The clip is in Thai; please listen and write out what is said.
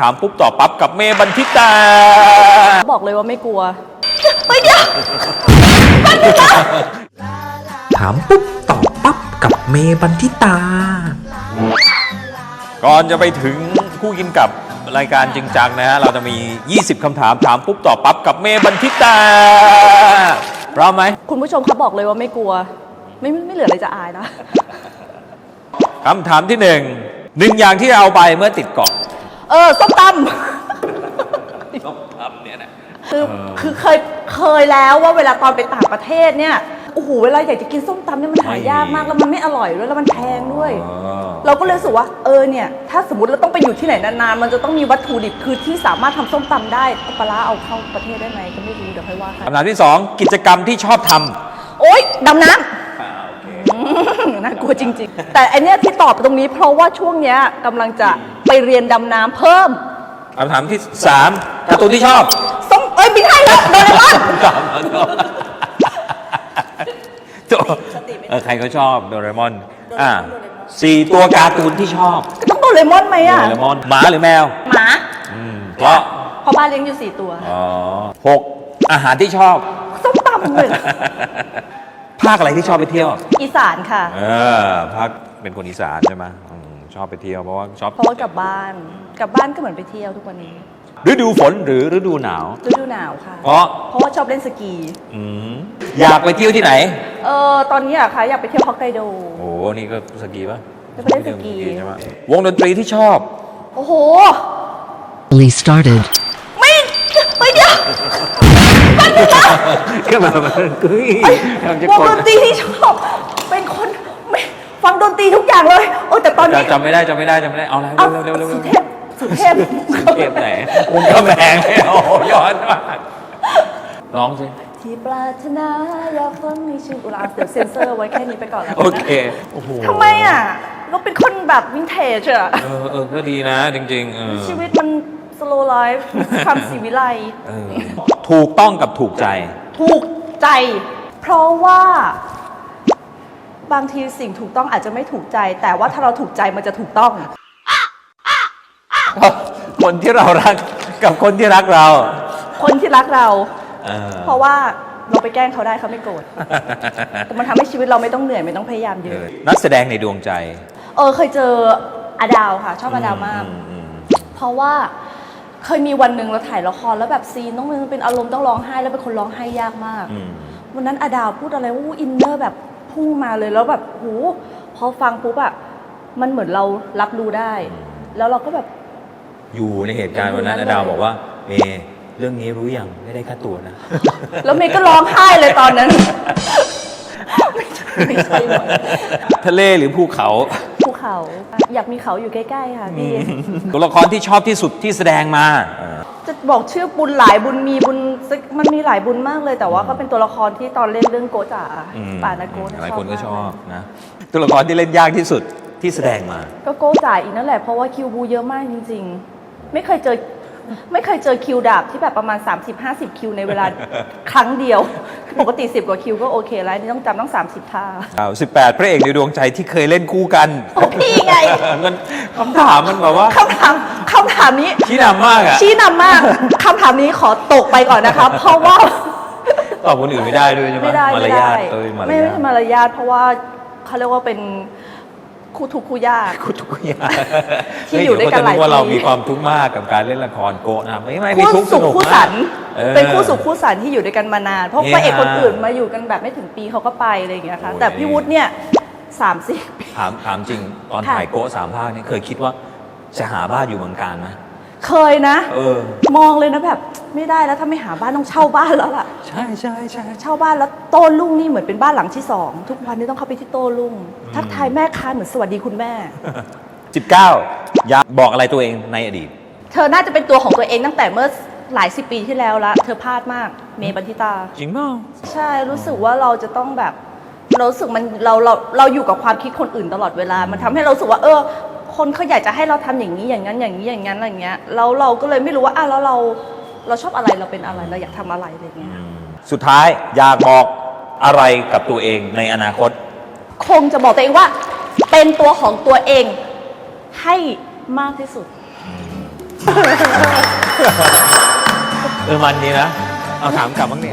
ถามปุ๊บตอบปั๊บกับเมย์บันทิตา บอกเลยว่าไม่กลัวถามปุ๊บตอบปั๊บกับเมบันทิตา ก่อนจะไปถึงคู่กินกับรายการจริงจังนะฮะ เราจะมี 20 คำถามถามปุ๊บตอบปั๊บกับเมย์บันทิตาพร้อมไหมคุณผู้ชมเขาบอกเลยว่าไม่กลัว ไม่ไม่เหลืออะไรจะอายนะคำถามที่หนึ่งหนึ่งอย่างที่เอาไปเมื่อติดเกาะเออส้มตส้มตำเนี่ยนะำคือคือเคยเคยแล้วว่าเวลาตอนไปต่างประเทศเนี่ยโอ้โหเวลาอยากจะกินส้มตำเนี่ยมันหายากมากแล้วมันไม่อร่อยด้วยแล้วมันแพงด้วยเราก็เลยรู้สึกว่าเออเนี่ย ถ้าสมมติเราต้องไปอยู่ที่ไหนนานๆ มันจะต้องมีวัตถุดิบคือที่สามารถทำส้มตำได้เอาปลาร้าเอาเข้าประเทศได้ไหมก็ไม่รู้เดี๋ยวค่อยว่ากันคำถามที่สองกิจกรรมที่ชอบทำโอ๊ยดำน้ำอืมน่ากลัวจริง ๆ แต่อันเนี้ยที่ตอบตรงนี้เพราะว่าช่วงเนี้ยกำลังจะไป เรียนดำน้ำเพิ่มคำถามที่สามการ์ตูนที่ชอบส้มเอ้ยไม่ใช่แล้วโดเรมอนสามตัวเออใครก็ชอบโดเรมอน อ่าสี่ตัวการ์ตูนที่ชอบก็ต้องโดเรมอนไหมโดอะเรมอนหมาหรือแมว หมาอืมเพราะเพราะบ้านเลี้ยงอยู่สี่ตัวอ๋อหกอาหารที่ชอบ ส้มตำหนึ่งภาคอะไรที่ชอบไปเที่ยว อีสานค่ะ เออภาคเป็นคนอีสานใช่ไหมอืม ชอบไปเที่ยวเพราะว่าชอบเพราะว่ากลับบ้านกลับบ้านก็เหมือนไปเที่ยวทุกวันนี้ ฤดูฝนหรือฤดูหนาว ฤดูหนาวค่ะ เพราะเพราะว่าชอบเล่นสกีอืมอยากไปเที่ยวที่ไหน เออตอนนี้อะค่ะอยากไปเที่ยวฮอกไกโด โอ้นี่ก็สกีปะจะไปเล่นสกี ใช่ไหมวงดนตรีที่ชอบ โอ้โห Lee started. ไม่ไม่เดียวก็แบบเฮ้ยวงดนตรีที่ชอบเป็นคนไม่ ฟังดนตรีทุกอย่างเลย โอ้แต่ตอนนี้จำไม่ได้จำไม่ได้จำไม่ได้เอาแล้วเอาเร็วเร็วเร็วสุเร็วเทพสุเทพเทพไหนวงกำแพงโอ้โหย้อนมากร้องสิที่ปรารถนาอยากฟังในชื่ออุลาเดี๋ยวเซ็นเซอร์ไว้แค่นี้ไปก่อนแล้วกันโอนะเคโอ้โหทำไมอะเราเป็นคนแบบวินเทจอะเออเออก็ดีนะจริงๆเออชีวิตมัน slow life ความสีวิไลเออถูกต้องกับถูกใจ ถูกใจ เพราะว่า บางทีสิ่งถูกต้องอาจจะไม่ถูกใจ แต่ว่าถ้าเราถูกใจมันจะถูกต้อง คนที่เรารักกับคนที่รักเรา คนที่รักเรา เออ เพราะว่าเราไปแกล้งเขาได้เขาไม่โกรธ แต่มันทำให้ชีวิตเราไม่ต้องเหนื่อยไม่ต้องพยายามเยเออะ อนักแสดงในดวงใจเออเคยเจออดาวค่ะ ชอบอดาวมาก อือืมเพราะว่าเคยมีวันหนึ่งเราถ่ายละครแล้วแบบซีนต้องมันเป็นอารมณ์ต้องร้องไห้แล้วเป็นคนร้องไห้ยากมาก อืมวันนั้นอดาวพูดอะไรวู้อินเนอร์แบบ พุ่งมาเลยแล้วแบบโหพอฟังปุ๊บอะมันเหมือนเรารับรู้ได้ แล้วเราก็แบบ อยู่ในเหตุการณ์วันนั้นอยู่อานั่นเลยดาวบอกว่าเมย์เรื่องนี้รู้ยังไม่ได้ค่าตัวนะ แล้วเมย์ก็ร้องไห้เลยตอนนั้น ไม่ใช่ไม่ใช่หมดทะเลหรือภูเขา ภูเขา อยากมีเขาอยู่ใกล้ๆค่ะพี่ ตัวละครที่ชอบที่สุดที่แสดงมาเออ จะบอกชื่อบุญหลายบุญมีบุญซึกมันมีหลายบุญมากเลย แต่ว่าก็เป็นตัวละครที่ตอนเล่นเรื่องโกจ๋าอืมป่านาโกะหลายคนก็ชอบมากเลยนะตัวละครที่เล่นยากที่สุดที่แสดงมา ก็โกจ๋าอีกนั่นแหละเพราะว่าคิวบูเยอะมากจริง ๆ ไม่เคยเจอ ไม่เคยเจอคิวดาบที่แบบประมาณ 30-50 คิวในเวลา ครั้งเดียว ปกติ 10 กว่าคิวก็โอเคแล้วอันนี่ต้องจำต้อง 30ท่าอ้าว18 พระเอกในดวงใจที่เคยเล่นคู่กันโอ้พี่ไงมันคำถามมันแบบว่า คำถามคำถามนี้ ชี้นำมากอะชี้นำมากคำถามนี้ขอตกไปก่อนนะครับเพราะว่า ตอบคนอื่นไม่ได้ด้วยใช่ไหมไม่ได้มารไม่ยาได้ทเอ้ยมารไม่ยาไม่ทใช่มารยาทเพราะว่าเขาเรียกว่าเป็น คู่ทุกข์คู่ยาก คุณทุกอย่างที่อยู่ด้วยกันหลายเฮ้เดี๋วเขจะว่าเราปีมีความทุกข์มากกับการเล่นละครโกะนะไม่ไม่มีคู่ทุกข์สสุขนุกคู่มาสักนออ เป็นคู่สุขคู่สันที่อยู่ด้วยกันมานาน เพราะเฮพระเอกฮาคนอื่นมาอยู่กันแบบไม่ถึงปีเขาก็ไปอะไรอย่างเงี้ยค่ะ โอ้ย แต่พี่วุฒิเนี่ยสามสี่ปีถามถามจริงตอนค่ะ ถ่ายโกะสามภาคนี่เคยคิดว่าจะหาบ้านอยู่เมืองการไหมเคยนะ เออ มองเลยนะแบบ ไม่ได้แล้วถ้าไม่หาบ้านต้องเช่าบ้านแล้วล่ะ ใช่ใช่ใช่ เช่าบ้านแล้วโต้รุ่งนี่เหมือนเป็นบ้านหลังที่สองทุกวันนี้ต้องเข้าไปที่โต้รุ่งทักทายแม่ค้าเหมือนสวัสดีคุณแม่ 19อยากบอกอะไรตัวเองในอดีต เธอน่าจะเป็นตัวของตัวเองตั้งแต่เมื่อหลายสิบปีที่แล้วละเธอพลาดมากเมย์บันทิตา จริงเปล่า ใช่รู้สึกว่าเราจะต้องแบบเรารู้สึกมันเราเราเราอยู่กับความคิดคนอื่นตลอดเวลา มันทำให้เรารู้สึกว่า เออ คนเขาอยากจะให้เราทำอย่างนี้อย่างนั้นอย่างนี้อย่างนั้นอะไรอย่างเงี้ยแล้วเราก็เลยไม่รู้ว่าอะแล้วเรา เราชอบอะไรเราเป็นอะไรเราอยากทำอะไรอะไรอย่างเงี้ยสุดท้ายอยากบอกอะไรกับตัวเองในอนาคต คงจะบอกตัวเองว่า เป็นตัวของตัวเองให้มากที่สุด เออมันดีนะ เอาถามกลับบ้างเนี่ย